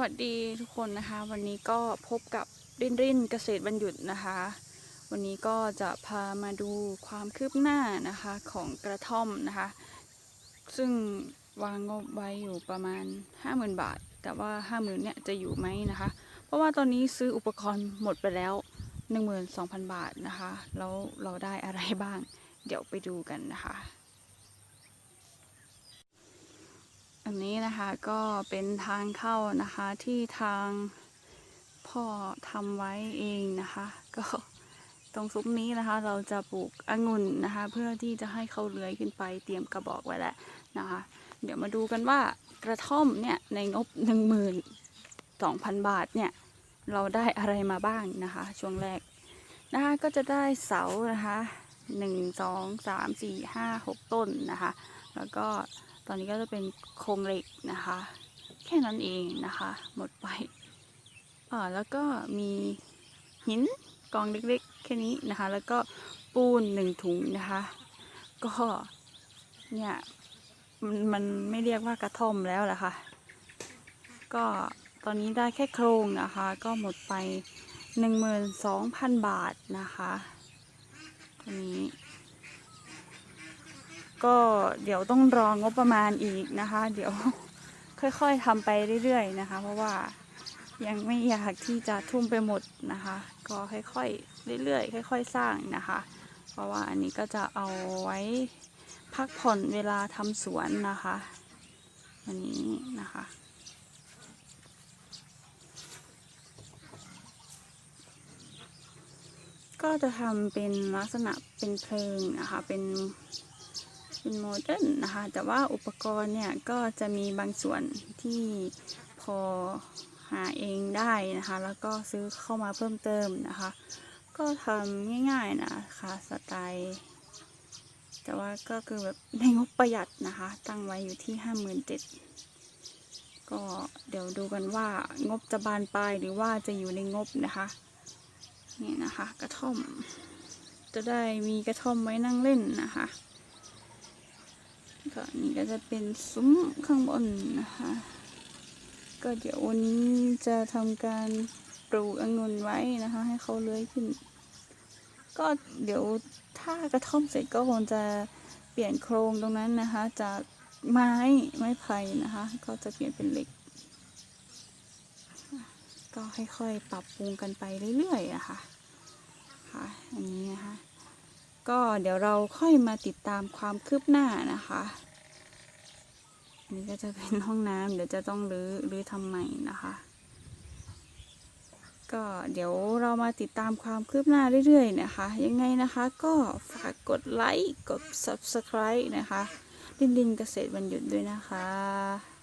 วัสดีทุกคนนะคะ วันนี้ก็พบกับรินรินเกษตรบรรยุทธ์นะคะ วันนี้ก็จะพามาดูความคืบหน้านะคะของกระท่อมนะคะ ซึ่งวางงบไว้อยู่ประมาณ 50,000 บาท แต่ว่า 50,000เนี่ยจะอยู่ไหมนะคะ เพราะว่าตอนนี้ซื้ออุปกรณ์หมดไปแล้ว 12,000 บาทนะคะ แล้วเราได้อะไรบ้าง เดี๋ยวไปดูกันนะคะ อันนี้นะคะก็เป็นทางเข้านะคะที่ทางพ่อทำไว้เองนะคะ ก็ตรงซุ้มนี้นะคะ เราจะปลูกองุ่นนะคะ เพื่อที่จะให้เขาเลื้อยขึ้นไปเตรียมกระบอกไว้แล้วนะคะ เดี๋ยวมาดูกันว่ากระท่อมเนี่ยในงบหนึ่งหมื่นสองพันบาทเนี่ยเราได้อะไรมาบ้างนะคะ ช่วงแรกนะคะก็จะได้เสานะคะ หนึ่งสองสามสี่ห้าหกต้นนะคะ แล้วก็ตอนนี้ก็จะเป็นโครงเหล็กนะคะ แค่นั้นเองนะคะ หมดไปอ่าแล้วก็มีหินกองเล็กๆ แค่นี้นะคะ แล้วก็ปูนหนึ่งถุงนะคะ ก็เนี่ยมันมันไม่เรียกว่ากระท่อมแล้วแหละค่ะ ก็ตอนนี้ได้แค่โครงนะคะ ก็หมดไปหนึ่งหมื่นสองพันบาทนะคะ ตัวนี้ ก็เดี๋ยวต้องรองบประมาณอีกนะคะ เดี๋ยวค่อยๆทำไปเรื่อยๆนะคะ เพราะว่ายังไม่อยากที่จะทุ่มไปหมดนะคะ ก็ค่อยๆเรื่อยๆค่อย ๆ สร้างนะคะ เพราะว่าอันนี้ก็จะเอาไว้พักผ่อนเวลาทำสวนนะคะ อันนี้นะคะ ก็จะทำเป็นลักษณะเป็นเพลิงนะคะ เป็นเป็นโมเดิร์นนะคะ แต่ว่าอุปกรณ์เนี่ยก็จะมีบางส่วนที่พอหาเองได้นะคะ แล้วก็ซื้อเข้ามาเพิ่มเติมนะคะ ก็ทำง่ายๆนะคะสไตล์แต่ว่าก็คือแบบในงบประหยัดนะคะ ตั้งไว้อยู่ที่ห้าหมื่นเจ็ดก็เดี๋ยวดูกันว่างบจะบานปลายหรือว่าจะอยู่ในงบนะคะ นี่นะคะ กระท่อม จะได้มีกระท่อมไว้นั่งเล่นนะคะก็นี่ก็จะเป็นซุ้มข้างบนนะคะ ก็เดี๋ยววันนี้จะทำการปลูกองุ่นไว้นะคะ ให้เขาเลื้อยขึ้น ก็เดี๋ยวถ้ากระท่อมเสร็จก็คงจะเปลี่ยนโครงตรงนั้นนะคะ จากไม้ไม้ไผ่นะคะ ก็จะเปลี่ยนเป็นเหล็ก ก็ค่อยๆปรับปรุงกันไปเรื่อยๆนะคะค่ะอันนี้นะคะก็เดี๋ยวเราค่อยมาติดตามความคืบหน้านะคะอันนี้ก็จะเป็นห้องน้ำเดี๋ยวจะต้องรื้อรื้อทำใหม่นะคะ ก็เดี๋ยวเรามาติดตามความคืบหน้าเรื่อยๆนะคะ ยังไงนะคะก็ฝากกดไลค์กด subscribe นะคะ ดินดินเกษตรวันหยุดด้วยนะคะ